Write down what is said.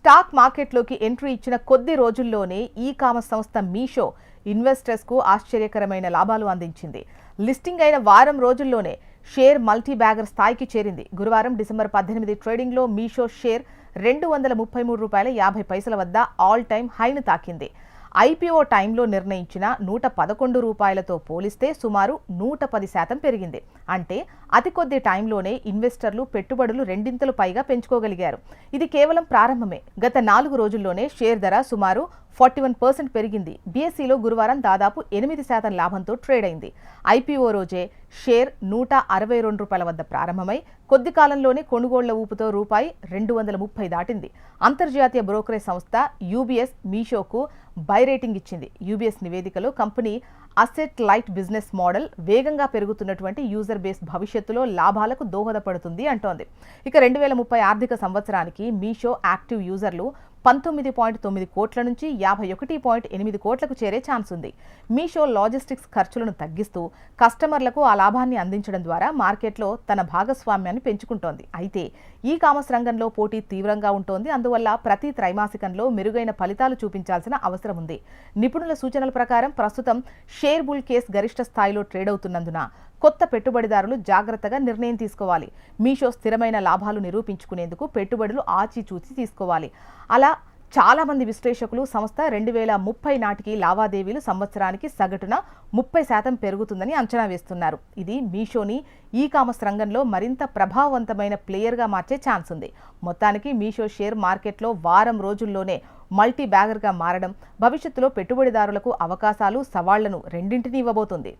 Stock మార్కెట్లోకి entry ఇచ్చిన కొద్ది రోజుల్లోనే ఈ కామర్స్ సంస్థ మీషో ఇన్వెస్టర్స్కు ఆశ్చర్యకరమైన లాభాలు అందించింది. లిస్టింగ్ అయిన వారం రోజుల్లోనే షేర్ మల్టీ బ్యాగర్ స్థాయికి చేరింది. గురువారం డిసెంబర్ పద్దెనిమిది ట్రేడింగ్లో మీషో షేర్ రెండు వందల ముప్పై మూడు రూపాయల యాభై పైసల వద్ద ఆల్ టైమ్ హైను తాకింది. ఐపీఓ టైంలో నిర్ణయించిన నూట పదకొండు రూపాయలతో పోలిస్తే సుమారు నూట పది శాతం పెరిగింది. అంటే అతి కొద్ది టైంలోనే ఇన్వెస్టర్లు పెట్టుబడులు రెండింతలు పైగా పెంచుకోగలిగారు. ఇది కేవలం ప్రారంభమే. గత నాలుగు రోజుల్లోనే షేర్ ధర సుమారు ఫార్టీ వన్ పర్సెంట్ పెరిగింది. బీఎస్సీలో గురువారం దాదాపు ఎనిమిది శాతం లాభంతో ట్రేడ్ అయింది. ఐపీఓ రోజే షేర్ నూట అరవై రెండు రూపాయల వద్ద ప్రారంభమై కొద్ది కాలంలోనే కొనుగోళ్ళ ఊపుతో రూపాయి రెండు వందల ముప్పై దాటింది. అంతర్జాతీయ బ్రోకరేజ్ సంస్థ యూబీఎస్ మీషోకు బై రేటింగ్ ఇచ్చింది. యూబీఎస్ నివేదికలో company asset light business model వేగంగా పెరుగుతున్నటువంటి యూజర్ బేస్ భవిష్యత్తులో లాభాలకు దోహదపడుతుంది అంటోంది. ఇక రెండు వేల ముప్పై ఆర్థిక సంవత్సరానికి మీషో యాక్టివ్ యూజర్లు పంతొమ్మిది పాయింట్ తొమ్మిది కోట్ల నుంచి యాభై ఒకటి పాయింట్ ఎనిమిది కోట్లకు చేరే ఛాన్స్ ఉంది. మీషో లాజిస్టిక్స్ ఖర్చులను తగ్గిస్తూ కస్టమర్లకు ఆ లాభాన్ని అందించడం ద్వారా మార్కెట్లో తన భాగస్వామ్యాన్ని పెంచుకుంటోంది. అయితే ఈ కామర్స్ రంగంలో పోటీ తీవ్రంగా ఉంటోంది. అందువల్ల ప్రతి త్రైమాసికంలో మెరుగైన ఫలితాలు చూపించాల్సిన అవసరం ఉంది. నిపుణుల సూచనల ప్రకారం ప్రస్తుతం షేర్ బుల్ కేస్ గరిష్ట స్థాయిలో ట్రేడ్ అవుతున్నందున కొత్త పెట్టుబడిదారులు జాగ్రత్తగా నిర్ణయం తీసుకోవాలి. మీషో స్థిరమైన లాభాలు నిరూపించుకునేందుకు పెట్టుబడులు ఆచిచూచి తీసుకోవాలి. అలా చాలామంది విశ్లేషకులు సంస్థ రెండు వేల ముప్పై నాటికి లావాదేవీలు సంవత్సరానికి సగటున ముప్పై శాతం పెరుగుతుందని అంచనా వేస్తున్నారు. ఇది మీషోని ఈ కామర్స్ రంగంలో మరింత ప్రభావవంతమైన ప్లేయర్గా మార్చే ఛాన్స్ ఉంది. మొత్తానికి మీషో షేర్ మార్కెట్లో వారం రోజుల్లోనే మల్టీ బ్యాగర్గా మారడం భవిష్యత్తులో పెట్టుబడిదారులకు అవకాశాలు సవాళ్ళను రెండింటినీ ఇవ్వబోతుంది.